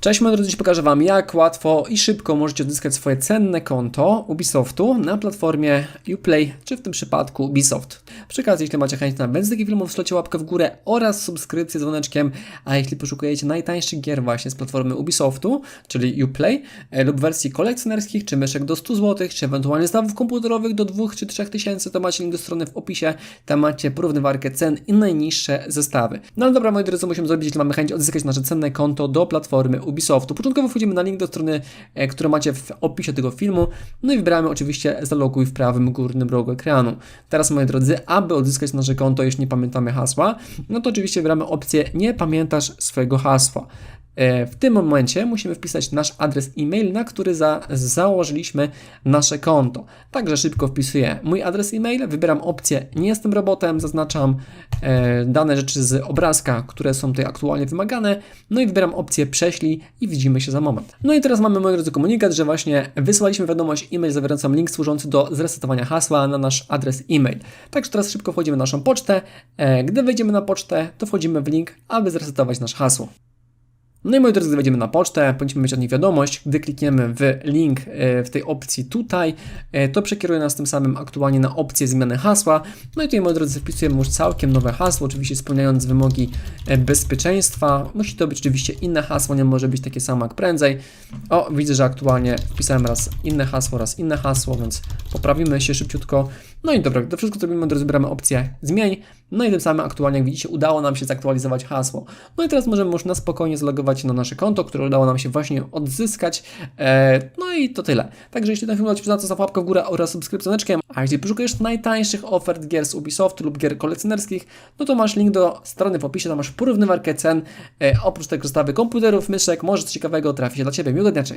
Cześć moi drodzy, dziś pokażę Wam jak łatwo i szybko możecie odzyskać swoje cenne konto Ubisoftu na platformie Uplay, czy w tym przypadku Ubisoft. Przy okazji, jeśli macie chęć na więcej filmów, wslecie łapkę w górę oraz subskrypcję z dzwoneczkiem, a jeśli poszukujecie najtańszych gier właśnie z platformy Ubisoftu, czyli Uplay, e, lub wersji kolekcjonerskich, czy myszek do 100 zł, czy ewentualnie zestawów komputerowych do 2 czy 3 tysięcy, to macie link do strony w opisie, tam macie porównywarkę cen i najniższe zestawy. No ale dobra moi drodzy, co musimy zrobić, jeśli mamy chęć odzyskać nasze cenne konto do platformy Ubisoftu. Początkowo wchodzimy na link do strony, e, który macie w opisie tego filmu, no i wybieramy oczywiście zaloguj w prawym górnym rogu ekranu. Teraz moi drodzy, aby odzyskać nasze konto, jeśli nie pamiętamy hasła, no to oczywiście wybieramy opcję nie pamiętasz swojego hasła. E, W tym momencie musimy wpisać nasz adres e-mail, na który za, założyliśmy nasze konto. Także szybko wpisuję mój adres e-mail, wybieram opcję nie jestem robotem, zaznaczam e, dane rzeczy z obrazka, które są tutaj aktualnie wymagane, no i wybieram opcję prześlij i widzimy się za moment. No i teraz mamy, moi drodzy, komunikat, że właśnie wysłaliśmy wiadomość e-mail zawierającą link służący do zresetowania hasła na nasz adres e-mail. Także teraz szybko wchodzimy na naszą pocztę. E, Gdy wejdziemy na pocztę, to wchodzimy w link, aby zresetować nasze hasło. No i moi drodzy, gdy wejdziemy na pocztę, powinniśmy mieć od niej wiadomość. Gdy klikniemy w link e, w tej opcji tutaj, e, to przekieruje nas tym samym aktualnie na opcję zmiany hasła. No i tutaj, moi drodzy, wpisujemy już całkiem nowe hasło, oczywiście spełniając wymogi e, bezpieczeństwa. Musi to być oczywiście inne hasło, nie może być takie samo jak prędzej. O, widzę, że aktualnie wpisałem raz inne hasło, raz inne hasło, więc poprawimy się szybciutko. No i dobra, to wszystko zrobimy, moi drodzy, wybieramy opcję zmień. No i tym samym aktualnie, jak widzicie, udało nam się zaktualizować hasło. No i teraz możemy już na spokojnie zalogować na nasze konto, które udało nam się właśnie odzyskać. E, no i to tyle. Także jeśli ten film Ci przyda, to za łapkę w górę oraz subskrypcjoneczkiem. A jeśli poszukujesz najtańszych ofert gier z Ubisoftu lub gier kolekcjonerskich, no to masz link do strony w opisie, tam masz porównywarkę cen. E, oprócz tego zestawy komputerów, myszek, może coś ciekawego trafi się dla Ciebie. Miłego dnia, cześć!